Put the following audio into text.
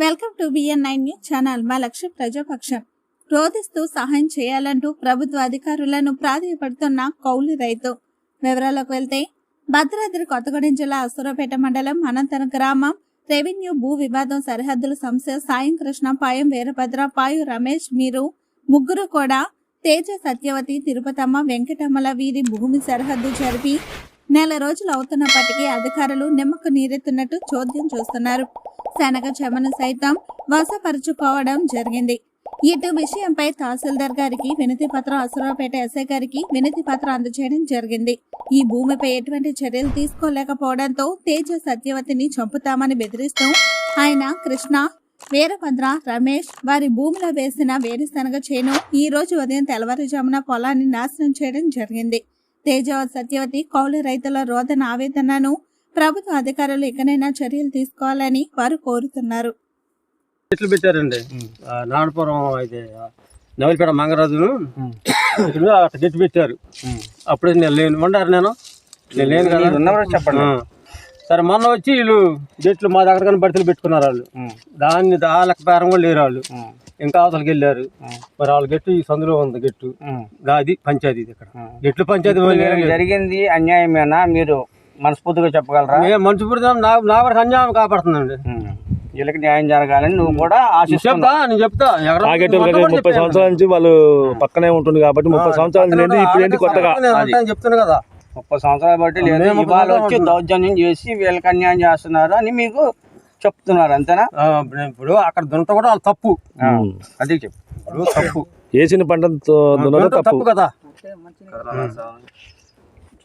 Welcome to BN nine news channel. మా లక్ష్యం ప్రజాపక్షం. రోధిస్తూ సహాయం చేయాలంటూ ప్రభుత్వ అధికారులను ప్రాధాన్యపడుతున్న కౌలు రైతు. వివరాలకు వెళ్తే భద్రాద్రి కొత్తగూడెం జిల్లా అసురపేట మండలం అనంతరం గ్రామం రెవెన్యూ భూ వివాదం సరిహద్దుల సంస్థ సాయం కృష్ణ పాయం వీరభద్ర పాయు రమేష్ మీరు ముగ్గురు కూడా తేజ సత్యవతి తిరుపతమ్మ వెంకటమ్మల వీరి భూమి సరిహద్దు జరిపి నెల రోజులు అవుతున్నప్పటికీ అధికారులు నిమ్మకు నీరెత్తున్నట్టు చోద్యం చూస్తున్నారు. శనగ చెమను సైతం వశపరుచుకోవడం జరిగింది. ఇటు విషయంపై తహసీల్దార్ గారికి వినతి పత్రం అసరావుపేట ఎస్ఐ గారికి వినతి పత్రం అందజేయడం జరిగింది. ఈ భూమిపై ఎటువంటి చర్యలు తీసుకోలేకపోవడంతో తేజ సత్యవతిని చంపుతామని బెదిరిస్తూ ఆయన కృష్ణ వీరభద్ర రమేష్ వారి భూమిలో వేసిన వేరుశనగ చేను ఈ రోజు ఉదయం తెల్లవారుజామున పొలాన్ని నాశనం చేయడం జరిగింది. తేజ సత్యవతి కౌలు రైతుల రోదన ఆవేదనను ప్రభుత్వ అధికారులు ఇకనైనా చర్యలు తీసుకోవాలని వారు కోరుతున్నారు. చెట్లు పెట్టారండి. ఆ, నాగపురం అయితే ఆ, నవలిపేట మంగరాజును ఇక్కడ అట్లా గట్టి పెట్టారు. అప్పుడే నేను లేను ఉండారు నేను. నేను లేను కదా. ఉన్నవారు చెప్పండి. ఆ. సరే మొన్న వచ్చి వీళ్ళు గెట్లు మా దగ్గర కానీ బడితలు పెట్టుకున్నారు వాళ్ళు. దాన్ని దా లెక్కపారం కూడా లేరు వాళ్ళు. ఇంకా అవతలకి వెళ్ళారు. మరి వాళ్ళ గట్టు ఈ సందులో ఉంది గట్టు. గాది పంచాయతీ ఇక్కడ. గెట్లు పంచాయతీ వాళ్ళు. జరిగింది అన్యాయమేనా మీరు మనస్ఫూర్తిగా చెప్పగలరా? పుడతాం నా నా వరకు అన్యాయం కాపాడుతుందండి. వీళ్ళకి న్యాయం జరగాలని నువ్వు కూడా చెప్తా నేను ముప్పై. సంవత్సరాల నుంచి వాళ్ళు పక్కనే ఉంటుంది కాబట్టి ముప్పై సంవత్సరాల నుంచి ఇప్పుడు ఏంటి కొత్తగా? చెప్తున్నా కదా. ముప్పై సంవత్సరాలు బట్టి లేదు. ముప్పై వచ్చి దౌర్జన్యం చేసి వీళ్ళకి అన్యాయం చేస్తున్నారు అని మీకు చెప్తున్నారు అంతేనా? ఇప్పుడు అక్కడ దుంట కూడా వాళ్ళు తప్పు. అది చెప్పు. తప్పు. వేసిన పంట తప్పు. కదా.